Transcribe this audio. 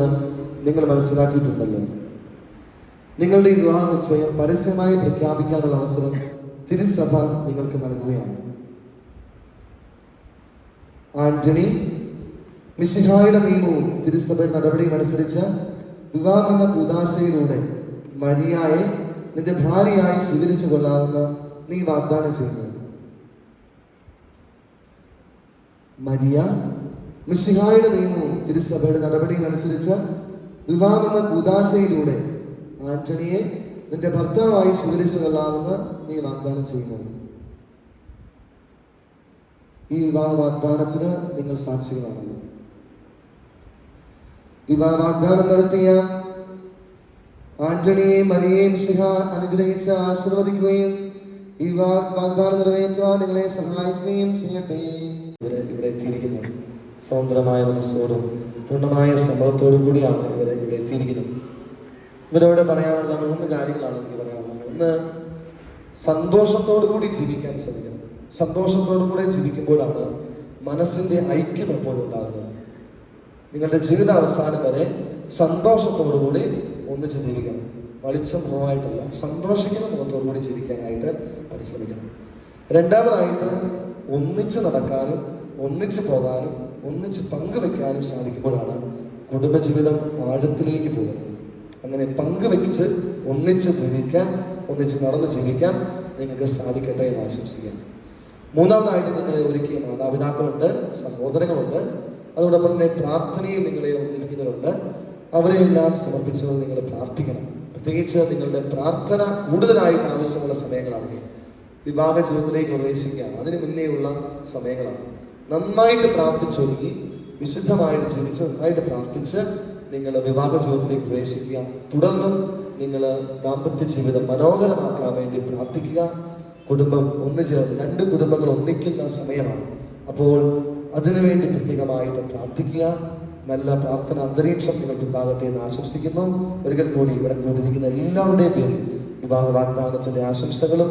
നൽകുമെന്ന് നിങ്ങൾ മനസ്സിലാക്കിയിട്ടുണ്ടല്ലോ. നിങ്ങളുടെ ഈ വിവാഹ നിശ്ചയം പരസ്യമായി പ്രഖ്യാപിക്കാനുള്ള അവസരം തിരുസഭ നിങ്ങൾക്ക് നൽകുകയാണ്. ആന്റണി മിശിഹായുടെ നിയമവും തിരുസഭയുടെ നടപടിയും അനുസരിച്ച് വിവാഹം എന്ന ഉദാശയിലൂടെ മരിയായെ നിന്റെ ഭാര്യയായി സ്വീകരിച്ചു കൊള്ളാവുന്ന നീ വാഗ്ദാനം ചെയ്യുന്നു. മരിയ മിശിഹായുടെ നിയമവും തിരുസഭയുടെ നടപടിയും അനുസരിച്ച് വിവാഹം എന്ന കൂതാശയിലൂടെ ആന്റണിയെ നിന്റെ ഭർത്താവായി സ്വീകരിച്ചു കൊള്ളാമെന്ന് നീ വാഗ്ദാനം ചെയ്യുന്നു. ഈ വിവാഹ വാഗ്ദാനത്തിന് നിങ്ങൾ സാക്ഷികളാണ് വിവാഹ വാഗ്ദാനം നടത്തിയ ആന്റണിയെയും മരിയെയും സിഹ അനുഗ്രഹിച്ച് ആശീർവദിക്കുകയും ഈ വാഗ്ദാനം നിറവേറ്റുവാൻ നിങ്ങളെ സഹായിക്കുകയും ചെയ്യട്ടെ. ഇവിടെ ഇവിടെ എത്തിയിരിക്കുന്നു. സ്വതന്ത്രമായ മനസ്സോടും പൂർണമായ സമ്മതത്തോടും കൂടിയാണ് ഇവരെ ഇവിടെ എത്തിയിരിക്കുന്നത്. ഇവരോട് പറയാനുള്ള മൂന്ന് കാര്യങ്ങളാണ് എനിക്ക് പറയാനുള്ളത്. ഒന്ന് സന്തോഷത്തോടു കൂടി ജീവിക്കാൻ ശ്രമിക്കണം. സന്തോഷത്തോടു കൂടെ ജീവിക്കുമ്പോഴാണ് മനസ്സിന്റെ ഐക്യം എപ്പോഴും ഉണ്ടാകുന്നത്. നിങ്ങളുടെ ജീവിത അവസാനം വരെ സന്തോഷത്തോടു കൂടി ഒന്നിച്ച് ജീവിക്കണം. വളിച്ച മുഖമായിട്ടല്ല സന്തോഷിക്കുന്ന മുഖത്തോടു കൂടി ജീവിക്കാനായിട്ട് പരിശ്രമിക്കണം. രണ്ടാമതായിട്ട് ഒന്നിച്ച് നടക്കാനും ഒന്നിച്ച് പോകാനും ഒന്നിച്ച് പങ്കുവെക്കാനും സാധിക്കുമ്പോഴാണ് കുടുംബജീവിതം ആഴത്തിലേക്ക് പോകുന്നത്. അങ്ങനെ പങ്കുവെച്ച് ഒന്നിച്ച് ജീവിക്കാൻ ഒന്നിച്ച് നടന്ന് ജീവിക്കാൻ നിങ്ങൾക്ക് സാധിക്കട്ടെ എന്ന് ആശംസിക്കാം. മൂന്നാമതായിട്ട് നിങ്ങളെ ഒരുക്കിയ മാതാപിതാക്കളുണ്ട് സഹോദരങ്ങളുണ്ട്. അതോടൊപ്പം തന്നെ പ്രാർത്ഥനയിൽ നിങ്ങളെ ഒന്നിരിക്കുന്നവരുണ്ട് അവരെയെല്ലാം സമർപ്പിച്ചത് നിങ്ങൾ പ്രാർത്ഥിക്കണം. പ്രത്യേകിച്ച് നിങ്ങളുടെ പ്രാർത്ഥന കൂടുതലായിട്ട് ആവശ്യമുള്ള സമയങ്ങളാണ്. വിവാഹ ജീവിതത്തിലേക്ക് പ്രവേശിക്കുക അതിന് മുന്നേയുള്ള സമയങ്ങളാണ്. നന്നായിട്ട് പ്രാർത്ഥിച്ചൊരുങ്ങി വിശുദ്ധമായിട്ട് ജീവിച്ച് നന്നായിട്ട് പ്രാർത്ഥിച്ച് നിങ്ങൾ വിവാഹ ജീവിതത്തിലേക്ക് പ്രവേശിക്കുക. തുടർന്നും നിങ്ങൾ ദാമ്പത്യ ജീവിതം മനോഹരമാക്കാൻ വേണ്ടി പ്രാർത്ഥിക്കുക. കുടുംബം ഒന്നു ചേർന്ന് രണ്ട് കുടുംബങ്ങൾ ഒന്നിക്കുന്ന സമയമാണ്. അപ്പോൾ അതിനുവേണ്ടി പ്രത്യേകമായിട്ട് പ്രാർത്ഥിക്കുക. നല്ല പ്രാർത്ഥന അന്തരീക്ഷം നിങ്ങൾക്ക് ഉണ്ടാകട്ടെ എന്ന് ആശംസിക്കുന്നു. ഒരിക്കൽ കൂടി ഇവിടെ കൂടിയിരിക്കുന്ന എല്ലാവരുടെയും പേരിൽ വിവാഹ വാഗ്ദാനത്തിന്റെ ആശംസകളും